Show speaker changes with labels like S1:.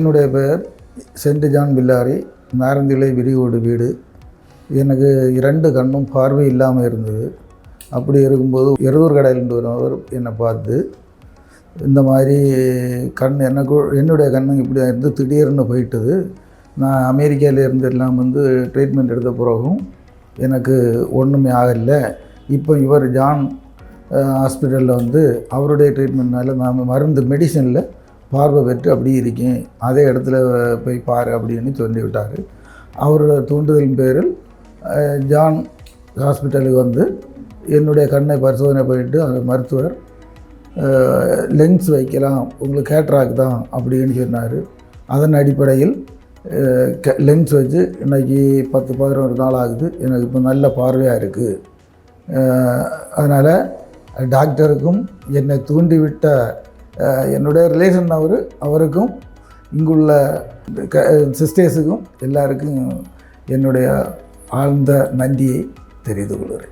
S1: என்னுடைய பெயர் send John பில்லாரி. நாரந்திலை விரிவோடு வீடு. எனக்கு இரண்டு கண்ணும் பார்வை இல்லாமல் இருந்தது. அப்படி இருக்கும்போது எருதூர் கடையிலிருந்து ஒருவர் என்னை பார்த்து இந்த மாதிரி கண் எனக்கு என்னுடைய கண்ணு இப்படி இருந்து திடீர்னு போயிட்டது. நான் அமெரிக்காவிலேருந்து எல்லாம் வந்து ட்ரீட்மெண்ட் எடுத்த பிறகும் எனக்கு ஒன்றுமே ஆகலை. இப்போ இவர் ஜான் ஹாஸ்பிட்டலில் வந்து அவருடைய ட்ரீட்மெண்ட்னால நாம் மருந்து மெடிசனில் பார்வை பெற்று அப்படியே இருக்கேன் அதே இடத்துல போய் பாரு அப்படின்னு சொல்லி விட்டார் அவரோட தூண்டுதலின் பேரில் ஜான் ஹாஸ்பிட்டலுக்கு வந்து என்னுடைய கண்ணை பரிசோதனை பண்ணிட்டு அந்த மருத்துவர் லென்ஸ் வைக்கலாம் உங்களுக்கு கேட்ராக் தான் அப்படின்னு சொன்னார். அதன் அடிப்படையில் லென்ஸ் வச்சு இன்றைக்கி பத்து பதினொரு நாள் ஆகுது எனக்கு இப்போ நல்ல பார்வையாக இருக்குது அதனால் டாக்டருக்கும் என்னை தூண்டிவிட்ட என்னுடைய ரிலேஷன் அவர் அவருக்கும் இங்குள்ள க சிஸ்டர்ஸுக்கும் எல்லாருக்கும் என்னுடைய ஆழ்ந்த நன்றியை தெரிந்து கொள்கிறேன்.